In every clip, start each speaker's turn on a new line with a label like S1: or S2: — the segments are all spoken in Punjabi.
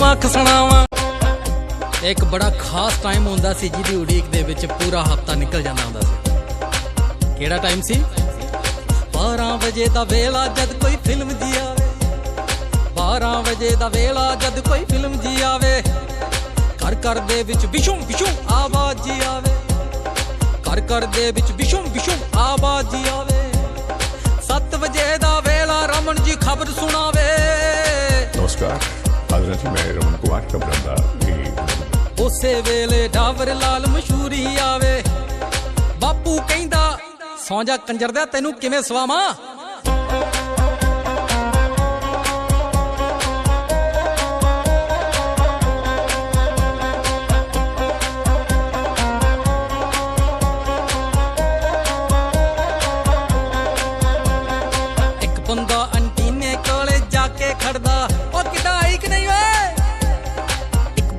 S1: ਲੱਖ ਸੁਣਾਵਾਂ। ਇੱਕ ਬੜਾ ਖਾਸ ਟਾਈਮ ਹੁੰਦਾ ਸੀ ਜਿਹਦੀ ਉਡੀਕ ਦੇ ਵਿੱਚ ਪੂਰਾ ਹਫਤਾ ਨਿਕਲ ਜਾਂਦਾ ਹੁੰਦਾ ਸੀ। ਕਿਹੜਾ ਟਾਈਮ ਸੀ? 12 ਵਜੇ ਦਾ ਵੇਲਾ ਜਦ ਕੋਈ ਫਿਲਮ ਜੀ ਆਵੇ। 12 ਵਜੇ ਦਾ ਵੇਲਾ ਜਦ ਕੋਈ ਫਿਲਮ ਜੀ ਆਵੇ। ਘਰ ਘਰ ਦੇ ਵਿੱਚ ਵਿਸ਼ੂ ਵਿਸ਼ੂ ਆਵਾਜ਼ ਜੀ ਆਵੇ। ਘਰ ਘਰ ਦੇ ਵਿੱਚ ਵਿਸ਼ੂ ਵਿਸ਼ੂ ਆਵਾਜ਼ ਜੀ ਆਵੇ।
S2: ਸੂਰਤ ਮੈਂ ਰੌਣਕ ਵਾਟ ਕਬਰੰਦਾ ਕੀ
S1: ਉਸੇ ਵੇਲੇ ਡਾਵਰ ਲਾਲ ਮਸ਼ਹੂਰੀ ਆਵੇ। ਬਾਪੂ ਕਹਿੰਦਾ, ਸੌਂ ਜਾ ਕੰਜਰ ਦਾ, ਤੈਨੂੰ ਕਿਵੇਂ ਸਵਾਵਾਂ?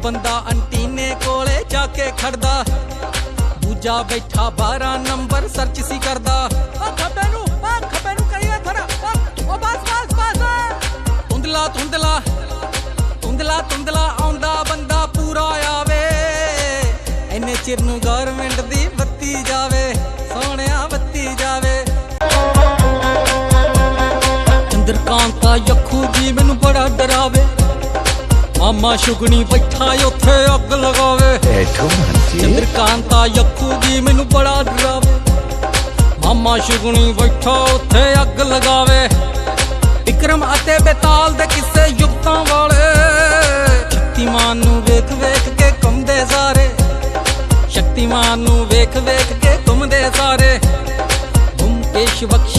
S1: ਬੰਦਾ ਅੰਟੀਨੇ ਕੋਲੇ ਜਾ ਕੇ ਖੜਦਾ। ਦੂਜਾ ਬੈਠਾ 12 ਨੰਬਰ ਸਰਚ ਸੀ ਕਰਦਾ। ਉਹ ਖੱਬੇ ਨੂੰ ਉਹ ਖੱਬੇ ਨੂੰ ਕਰੀਏ ਥੋੜਾ ਉਹ ਬਸ ਬਸ ਬਸ। ਧੁੰਦਲਾ ਧੁੰਦਲਾ ਧੁੰਦਲਾ ਧੁੰਦਲਾ ਆਉਂਦਾ ਬੰਦਾ ਪੂਰਾ ਆਵੇ। ਐਨੇ ਚਿਰ ਨੂੰ ਗਵਰਨਮੈਂਟ ਦੀ ਬੱਤੀ ਜਾਵੇ, ਸੋਹਣਿਆ ਬੱਤੀ ਜਾਵੇ। ਚੰਦਰਕਾਂਤਾ ਯੱਖੂ ਜੀ ਮਾਮਾ ਸ਼ੁਗਣੀ ਬੈਠਾ ਉੱਥੇ ਅੱਗ ਲਗਾਵੇ। ਚੰਦਰਕਾਂਤਾ ਯੱਖੂ ਜੀ ਮੈਨੂੰ ਬੜਾ ਡਰਾਵੇ। ਮਾਮਾ ਸ਼ੁਗਣੀ ਬੈਠਾ ਉੱਥੇ ਅੱਗ ਲਗਾਵੇ। ਵਿਕਰਮ ਅਤੇ ਬੇਤਾਲ ਦੇ ਕਿੱਸੇ ਯੁਕਤਾਂ ਵਾਲੇ। ਸ਼ਕਤੀਮਾਨ ਨੂੰ ਵੇਖ ਵੇਖ ਕੇ ਘੁੰਮਦੇ ਸਾਰੇ। ਸ਼ਕਤੀਮਾਨ ਨੂੰ ਵੇਖ ਵੇਖ ਕੇ ਘੁੰਮਦੇ ਸਾਰੇ। ਬਖਸ਼ੀ ਦੀ ਇੱਕ